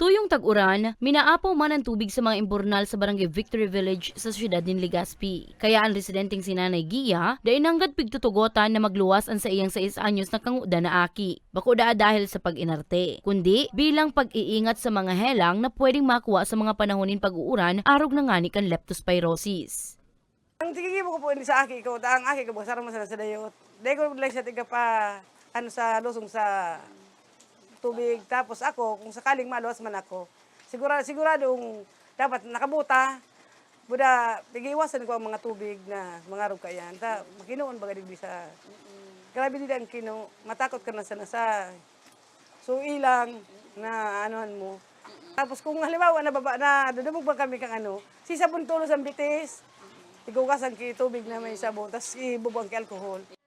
Tuyong tag-uran, minaapaw man ang tubig sa mga imburnal sa barangay Victory Village sa siyudad ng Legazpi. Kaya ang residenteng sinanay Gia, dainanggad pigtutugotan na magluwas ang sa iyang 6 anyos na kanguda na aki. Bako daa dahil sa pag-inarte, kundi bilang pag-iingat sa mga helang na pwedeng makuha sa mga panahonin pag-uuran arog na ngani kan leptospirosis. Ang tigigib ko po ni sa aki ko, ang aki ko basara man sa sa dayot. Dahil ko lang siya tiga pa ano sa lusong sa tubig. Tapos ako, kung sakaling maluwas man ako, sigura siguradong dapat nakabuta. Buda, tigiiwasan ko ang mga tubig na mga rog kayan. Ta, makinoon baga digdi sa... Grabe din ang kino, matakot ka na sa nasa. So ilang na anuhan mo. Tapos kung halimbawa na baba na dudumog ba kami kang ano, si sabon tulos ang bitis. Igugasan ki tubig na may sabon, tapos ibubuang ki alcohol.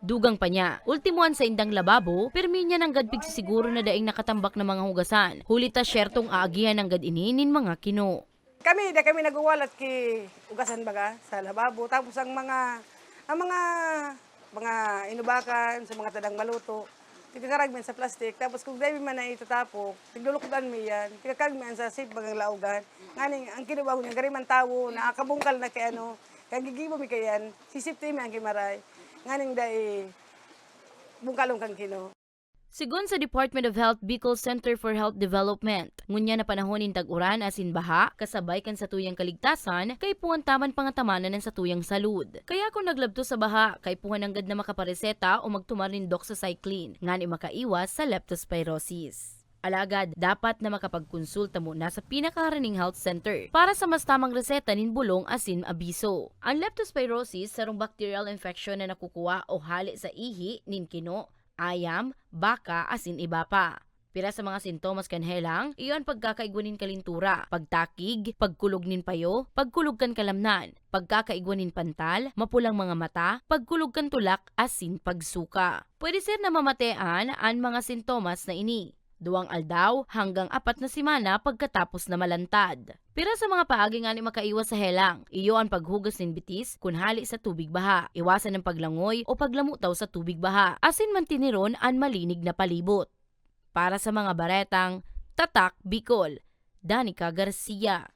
Dugang pa niya, ultimuan sa indang lababo, permi niya ng gadpig siguro na daing nakatambak na mga hugasan. Hulita syertong aagihan ng gadininin mga kino. Kami, da kami naguwalat ki ugasan baga sa lababo. Tapos ang mga, ang mga, mga inubakan sa mga tadang maluto, tigkaragman sa plastic. Tapos kung dahil man na itatapok, tiglulukudan mo yan. Tigkagman sa safe bagang laugan. Nganing, ang kinubago niya, gariman tawo, nakakabungkal na kay ano, kaya gigibo mi kayan, sisipti mi ang kimaray. Nganing dahil, bungkalong kang kino. Sigon sa Department of Health Bicol Center for Health Development, ngunya na panahonin tag-uran asin baha, kasabay kan sa tuyang kaligtasan, kay puwan taman pangatamanan ng sa tuyang salud. Kaya kung naglabto sa baha, kay puwan ang gad na makapareseta o magtumarindok sa cycline, nga ni makaiwas sa leptospirosis. Alagad, dapat na makapagkonsulta muna sa pinakaharaning health center para sa mas tamang reseta nin bulong asin abiso. Ang leptospirosis sarong bacterial infection na nakukuha o hali sa ihi nin kino, ayam, baka, asin iba pa. Pira sa mga sintomas kanhelang, iyon pagkakaigwanin kalintura, pagtakig, pagkulog nin payo, pagkulog kan kalamnan, pagkakaigwanin pantal, mapulang mga mata, pagkulog kan tulak, asin pagsuka. Pwede sir na mamatean ang mga sintomas na ini. Duwang aldaw hanggang apat na simana pagkatapos na malantad. Pira sa mga paagi nga ni makaiwas sa helang, iyo ang paghugas ng bitis kun hali sa tubig baha, iwasan ng paglangoy o paglamutaw sa tubig baha, asin mantiniron ang malinig na palibot. Para sa mga baretang, Tatak Bicol, Danica Garcia.